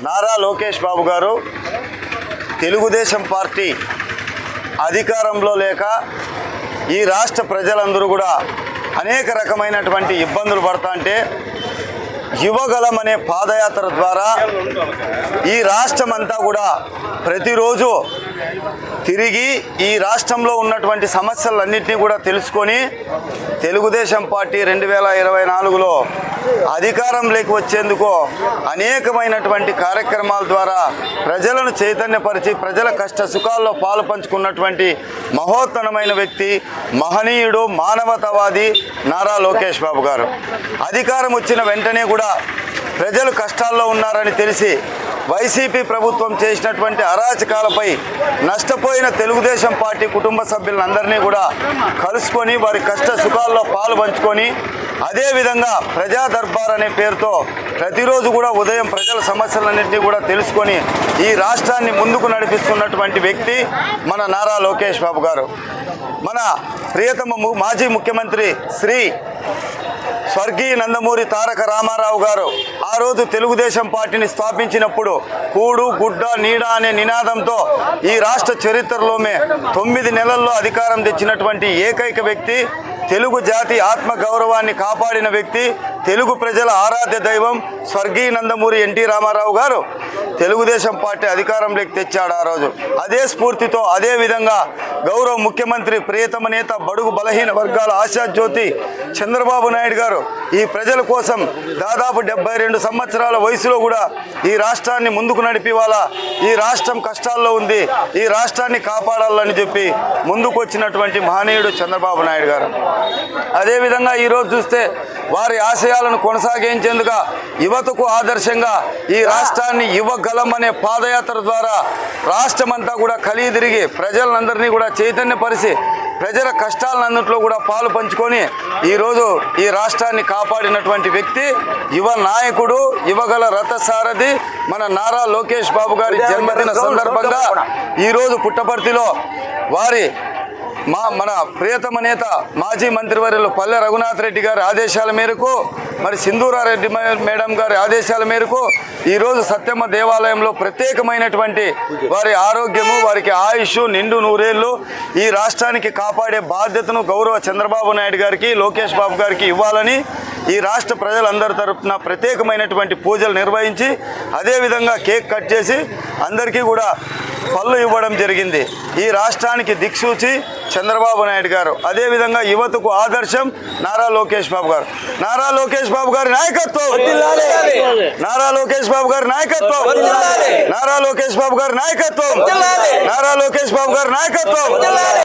నారా లోకేష్ బాబు గారు తెలుగుదేశం పార్టీ అధికారంలో లేక ఈ రాష్ట్ర ప్రజలందరూ కూడా అనేక రకమైనటువంటి ఇబ్బందులు పడతా అంటే యువగలం అనే పాదయాత్ర ద్వారా ఈ రాష్ట్రం అంతా కూడా ప్రతిరోజు తిరిగి ఈ రాష్ట్రంలో ఉన్నటువంటి సమస్యలన్నింటినీ కూడా తెలుసుకొని తెలుగుదేశం పార్టీ రెండు వేల ఇరవై నాలుగులో అధికారంలోకి వచ్చేందుకు అనేకమైనటువంటి కార్యక్రమాల ద్వారా ప్రజలను చైతన్యపరిచి ప్రజల కష్ట సుఖాల్లో పాలు పంచుకున్నటువంటి మహోత్తరమైన వ్యక్తి మహనీయుడు మానవతావాది నారా లోకేష్ బాబు గారు. అధికారం వచ్చిన వెంటనే కూడా ప్రజలు కష్టాల్లో ఉన్నారని తెలిసి వైసీపీ ప్రభుత్వం చేసినటువంటి అరాచకాలపై నష్టపోయిన తెలుగుదేశం పార్టీ కుటుంబ సభ్యులందరినీ కూడా కలుసుకొని వారి కష్ట సుఖాల్లో పాలు పంచుకొని అదేవిధంగా ప్రజా దర్బార్ అనే పేరుతో ప్రతిరోజు కూడా ఉదయం ప్రజల సమస్యలన్నింటినీ కూడా తెలుసుకొని ఈ రాష్ట్రాన్ని ముందుకు నడిపిస్తున్నటువంటి వ్యక్తి మన నారా లోకేష్ బాబు గారు. మన ప్రియతమ ము- మాజీ ముఖ్యమంత్రి శ్రీ స్వర్గీయ నందమూరి తారక రామారావు గారు ఆ రోజు తెలుగుదేశం పార్టీని స్థాపించినప్పుడు కూడు గుడ్డ నీడ అనే నినాదంతో ఈ రాష్ట్ర చరిత్రలోనే తొమ్మిది నెలల్లో అధికారం తెచ్చినటువంటి ఏకైక వ్యక్తి తెలుగు జాతి ఆత్మ గౌరవాన్ని కాపాడిన వ్యక్తి తెలుగు ప్రజల ఆరాధ్య దైవం స్వర్గీయ నందమూరి ఎన్టీ రామారావు గారు తెలుగుదేశం పార్టీ అధికారంలోకి తెచ్చాడు ఆ రోజు. అదే స్ఫూర్తితో అదే విధంగా గౌరవ ముఖ్యమంత్రి ప్రియతమ నేత బడుగు బలహీన వర్గాల ఆశాజ్యోతి చంద్రబాబు నాయుడు గారు. ఈ ప్రజల కోసం దాదాపు డెబ్బై రెండు సంవత్సరాల వయసులో కూడా ఈ రాష్ట్రాన్ని ముందుకు నడిపి వాళ్ళ ఈ రాష్ట్రం కష్టాల్లో ఉంది. ఈ రాష్ట్రాన్ని కాపాడాలని చెప్పి ముందుకు వచ్చినటువంటి మహనీయుడు చంద్రబాబు నాయుడు గారు. అదేవిధంగా ఈరోజు చూస్తే వారి ఆశయాలను కొనసాగించేందుకు యువతకు ఆదర్శంగా ఈ రాష్ట్రాన్ని యువగలం అనే పాదయాత్ర ద్వారా రాష్ట్రమంతా కూడా కలిగి తిరిగి ప్రజలందరినీ కూడా చైతన్యపరిచి ప్రజల కష్టాలన్నింటిలో కూడా పాలు పంచుకొని ఈరోజు ఈ రాష్ట్రాన్ని కాపాడినటువంటి వ్యక్తి యువ నాయకుడు యువగల రథసారథి మన నారా లోకేష్ బాబు గారి జన్మదిన సందర్భంగా ఈరోజు పుట్టపర్తిలో వారి మా మన ప్రియతమ నేత మాజీ మంత్రివర్యులు పల్లె రఘునాథ్ రెడ్డి గారి ఆదేశాల మేరకు మరి సింధూరారెడ్డి మేడం గారి ఆదేశాల మేరకు ఈరోజు సత్యమ్మ దేవాలయంలో ప్రత్యేకమైనటువంటి వారి ఆరోగ్యము వారికి ఆయుష్ నిండు నూరేళ్ళు ఈ రాష్ట్రానికి కాపాడే బాధ్యతను గౌరవ చంద్రబాబు నాయుడు గారికి లోకేష్ బాబు గారికి ఇవ్వాలని ఈ రాష్ట్ర ప్రజలందరి తరపున ప్రత్యేకమైనటువంటి పూజలు నిర్వహించి అదేవిధంగా కేక్ కట్ చేసి అందరికీ కూడా పళ్ళు ఇవ్వడం జరిగింది. ఈ రాష్ట్రానికి దిక్సూచి చంద్రబాబు నాయుడు గారు. అదేవిధంగా యువతకు ఆదర్శం నారా లోకేష్ బాబు గారు. నారా లోకేష్ బాబు గారి నాయకత్వం! నారా లోకేష్ బాబు గారి నాయకత్వం! నారా లోకేష్ బాబు గారి నాయకత్వం! నారా లోకేష్ బాబు గారి నాయకత్వం!